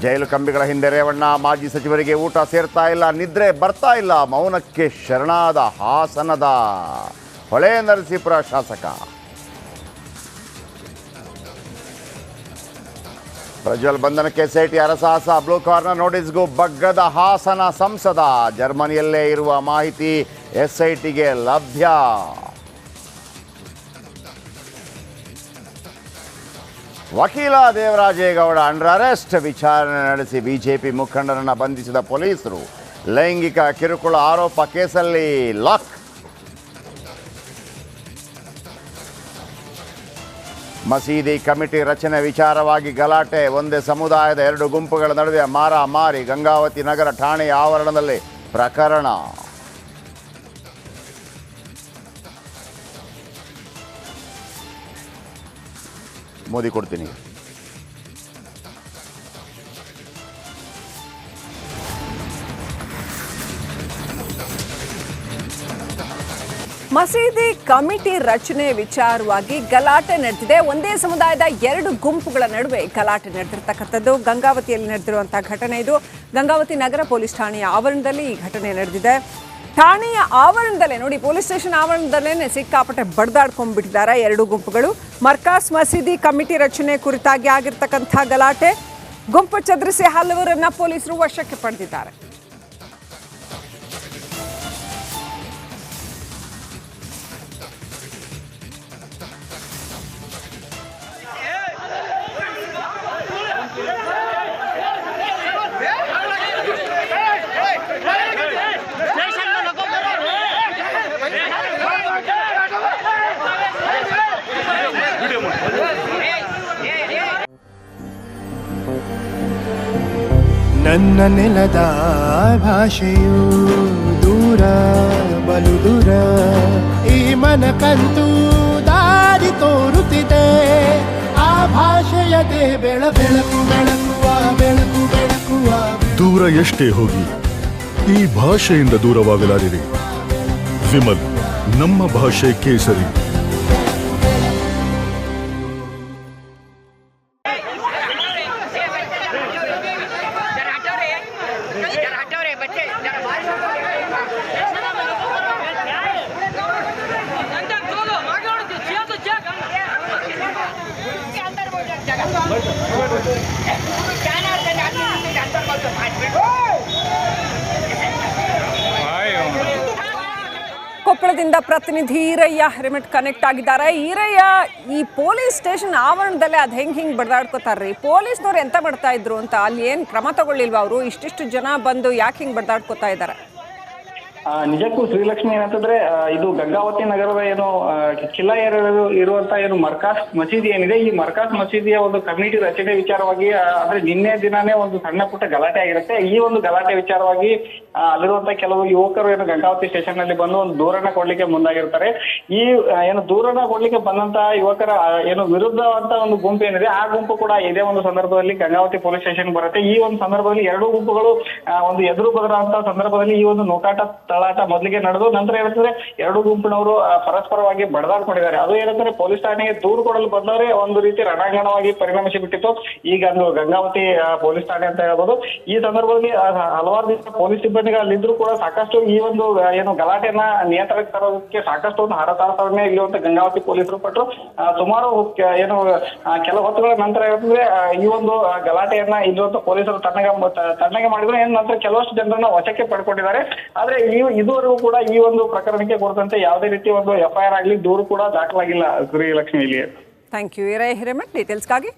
ಜೈಲು ಕಂಬಿಗಳ ಹಿಂದೆ ರೇವಣ್ಣ, ಮಾಜಿ ಸಚಿವರಿಗೆ ಊಟ ಸೇರ್ತಾ ಇಲ್ಲ, ನಿದ್ರೆ ಬರ್ತಾ ಇಲ್ಲ, ಮೌನಕ್ಕೆ ಶರಣಾದ ಹಾಸನದ ಹೊಳೆ ನರಸೀಪುರ ಶಾಸಕ. ಪ್ರಜ್ವಲ್ ಬಂಧನಕ್ಕೆ ಸೇಟಿ ಅರಸಾಹಸ ಬ್ಲೂ ಕಾರ್ನರ್ ನೋಟಿಸ್ಗೂ ಬಗ್ಗದ ಹಾಸನ ಸಂಸದ. ಜರ್ಮನಿಯಲ್ಲೇ ಇರುವ ಮಾಹಿತಿ ಎಸ್ಐಟಿಗೆ ಲಭ್ಯ. ವಕೀಲ ದೇವರಾಜೇಗೌಡ ಅಂಡರ್ ಅರೆಸ್ಟ್ ವಿಚಾರಣೆ ನಡೆಸಿ ಬಿಜೆಪಿ ಮುಖಂಡರನ್ನು ಬಂಧಿಸಿದ ಪೊಲೀಸರು. ಲೈಂಗಿಕ ಕಿರುಕುಳ ಆರೋಪ ಕೇಸಲ್ಲಿ ಲಾಕ್. ಮಸೀದಿ ಕಮಿಟಿ ರಚನೆ ವಿಚಾರವಾಗಿ ಗಲಾಟೆ. ಒಂದೇ ಸಮುದಾಯದ ಎರಡು ಗುಂಪುಗಳ ನಡುವೆ ಮಾರಾಮಾರಿ ಗಂಗಾವತಿ ನಗರ ಠಾಣೆಯ ಆವರಣದಲ್ಲಿ ಪ್ರಕರಣ. ಮೋದಿ ಕೊಡ್ತೀನಿ. ಮಸೀದಿ ಕಮಿಟಿ ರಚನೆ ವಿಚಾರವಾಗಿ ಗಲಾಟೆ ನಡೆದಿದೆ. ಒಂದೇ ಸಮುದಾಯದ ಎರಡು ಗುಂಪುಗಳ ನಡುವೆ ಗಲಾಟೆ ನಡೆದಿರ್ತಕ್ಕಂಥದ್ದು. ಗಂಗಾವತಿಯಲ್ಲಿ ನಡೆದಿರುವಂತಹ ಘಟನೆ ಇದು. ಗಂಗಾವತಿ ನಗರ ಪೊಲೀಸ್ ಠಾಣೆಯ ಆವರಣದಲ್ಲಿ ಈ ಘಟನೆ ನಡೆದಿದೆ. ಠಾಣೆಯ ಆವರಣದಲ್ಲೇ, ನೋಡಿ, ಪೊಲೀಸ್ ಸ್ಟೇಷನ್ ಆವರಣದಲ್ಲೇ ಸಿಕ್ಕಾಪಟ್ಟೆ ಬಡ್ದಾಡ್ಕೊಂಡ್ಬಿಟ್ಟಿದ್ದಾರೆ ಎರಡು ಗುಂಪುಗಳು. ಮರ್ಕಾಸ್ ಮಸೀದಿ ಕಮಿಟಿ ರಚನೆ ಕುರಿತಾಗಿ ಆಗಿರ್ತಕ್ಕಂಥ ಗಲಾಟೆ. ಗುಂಪು ಚದುರಿಸಿ ಹಲವರನ್ನ ಪೊಲೀಸರು ವಶಕ್ಕೆ ಪಡೆದಿದ್ದಾರೆ. ನನ್ನ ನೆಲದ ಭಾಷೆಯು ದೂರ, ಬಲು ದೂರ. ಈ ಮನಕಂತೂ ದಾರಿ ತೋರುತ್ತಿದೆ. ಆ ಭಾಷೆಯದೇ ಬೆಳ, ಬೆಳಕು, ಬೆಳಕುವ ಬೆಳಕು, ಬೆಳಕುವ. ದೂರ ಎಷ್ಟೇ ಹೋಗಿ, ಈ ಭಾಷೆಯಿಂದ ದೂರವಾಗಲಾರಿರಿ. ವಿಮಲ್, ನಮ್ಮ ಭಾಷೆ ಕೇಸರಿ. ಕೊಪ್ಪಳದಿಂದ ಪ್ರತಿನಿಧಿ ಈರಯ್ಯ ಹೆರಿಮೆಟ್ ಕನೆಕ್ಟ್ ಆಗಿದ್ದಾರೆ. ಈರಯ್ಯ, ಈ ಪೊಲೀಸ್ ಸ್ಟೇಷನ್ ಆವರಣದಲ್ಲೇ ಅದು ಹೆಂಗೆ ಹಿಂಗ್ ಬಡ್ದಾಡ್ಕೋತಾರ್ರಿ? ಪೊಲೀಸ್ನವ್ರು ಎಂತ ಮಾಡ್ತಾ ಇದ್ರು ಅಂತ ಅಲ್ಲಿ ಏನು ಕ್ರಮ ತಗೊಳ್ಳಿಲ್ವಾ ಅವರು? ಇಷ್ಟಿಷ್ಟು ಜನ ಬಂದು ಯಾಕೆ ಹಿಂಗ್ ಬಡ್ದಾಡ್ಕೋತಾ ಇದ್ದಾರೆ ನಿಜಕ್ಕೂ ಶ್ರೀಲಕ್ಷ್ಮಿ ಏನಂತಂದ್ರೆ ಇದು ಗಂಗಾವತಿ ನಗರದ ಏನು ಕಿಲ್ಲಾ ಇರುವಂತ ಏನು ಮರ್ಕಾಸ್ ಮಸೀದಿ ಏನಿದೆ, ಈ ಮರ್ಕಾಸ್ ಮಸೀದಿಯ ಒಂದು ಕಮಿಟಿ ರಚನೆ ವಿಚಾರವಾಗಿ ಅಂದ್ರೆ ನಿನ್ನೆ ದಿನಾನೇ ಒಂದು ಸಣ್ಣ ಪುಟ್ಟ ಗಲಾಟೆ ಆಗಿರುತ್ತೆ. ಈ ಒಂದು ಗಲಾಟೆ ವಿಚಾರವಾಗಿ ಅಲ್ಲಿರುವಂತ ಕೆಲವು ಯುವಕರು ಏನು ಗಂಗಾವತಿ ಸ್ಟೇಷನ್ನಲ್ಲಿ ಬಂದು ಒಂದು ದೂರನ್ನ ಕೊಡ್ಲಿಕ್ಕೆ ಮುಂದಾಗಿರ್ತಾರೆ. ಈ ಏನು ದೂರನ್ನ ಕೊಡ್ಲಿಕ್ಕೆ ಬಂದಂತ ಯುವಕರ ಏನು ವಿರುದ್ಧವಂತ ಒಂದು ಗುಂಪು ಏನಿದೆ, ಆ ಗುಂಪು ಕೂಡ ಇದೇ ಒಂದು ಸಂದರ್ಭದಲ್ಲಿ ಗಂಗಾವತಿ ಪೊಲೀಸ್ ಸ್ಟೇಷನ್ ಬರುತ್ತೆ. ಈ ಒಂದು ಸಂದರ್ಭದಲ್ಲಿ ಎರಡು ಗುಂಪುಗಳು ಒಂದು ಎದುರು ಬದಲಾದಂತಹ ಸಂದರ್ಭದಲ್ಲಿ ಈ ಒಂದು ನೂಕಾಟ ತಳಾಟ ಮೊದಲಿಗೆ ನಡೆದು ನಂತರ ಏನಂತಂದ್ರೆ ಎರಡು ಗುಂಪಿನವರು ಪರಸ್ಪರವಾಗಿ ಬಡದಾಡ್ಕೊಂಡಿದ್ದಾರೆ ಅದು ಏನಂದ್ರೆ ಪೊಲೀಸ್ ಠಾಣೆಗೆ ದೂರು ಕೊಡಲು ಬಂದವರೇ ಒಂದು ರೀತಿ ರಣಾಂಗಣವಾಗಿ ಪರಿಣಮಿಸಿ ಬಿಟ್ಟಿತ್ತು ಈಗ ಒಂದು ಗಂಗಾವತಿ ಪೊಲೀಸ್ ಠಾಣೆ ಅಂತ ಹೇಳ್ಬೋದು. ಈ ಸಂದರ್ಭದಲ್ಲಿ ಹಲವಾರು ದಿವಸ ಪೊಲೀಸ್ ಸಿಬ್ಬಂದಿಗಳು ಅಲ್ಲಿದ್ರು ಕೂಡ ಸಾಕಷ್ಟು ಈ ಒಂದು ಏನು ಗಲಾಟೆಯನ್ನ ನಿಯಂತ್ರಣಕ್ಕೆ ತರೋದಕ್ಕೆ ಸಾಕಷ್ಟು ಒಂದು ಹರತಾರತವನ್ನೇ ಇಲ್ಲಿ ಒಂದು ಗಂಗಾವತಿ ಪೊಲೀಸರು ಪಟ್ಟರು ಸುಮಾರು ಏನು ಕೆಲ ಹೊತ್ತುಗಳ ನಂತರ ಏನಂದ್ರೆ ಈ ಒಂದು ಗಲಾಟೆಯನ್ನ ಇಲ್ಲಿರುವಂತ ಪೊಲೀಸರು ತಣ್ಣಗೆ ತಣ್ಣಗೆ ಮಾಡಿದ್ರು. ಏನ್ ನಂತರ ಕೆಲವಷ್ಟು ಜನರನ್ನ ವಶಕ್ಕೆ ಪಡ್ಕೊಂಡಿದ್ದಾರೆ. ಆದ್ರೆ ಈ ಇದುವರೆಗೂ ಕೂಡ ಈ ಒಂದು ಪ್ರಕರಣಕ್ಕೆ ಕುರಿತಂತೆ ಯಾವುದೇ ರೀತಿ ಒಂದು ಎಫ್ಐಆರ್ ಆಗಲಿ ದೂರು ಕೂಡ ದಾಖಲಾಗಿಲ್ಲ ಶ್ರೀಲಕ್ಷ್ಮಿ ಇಲ್ಲಿ ಥ್ಯಾಂಕ್ ಯು ಹಿರೇಮಠ್ ಡೀಟೇಲ್ಸ್ಗಾಗಿ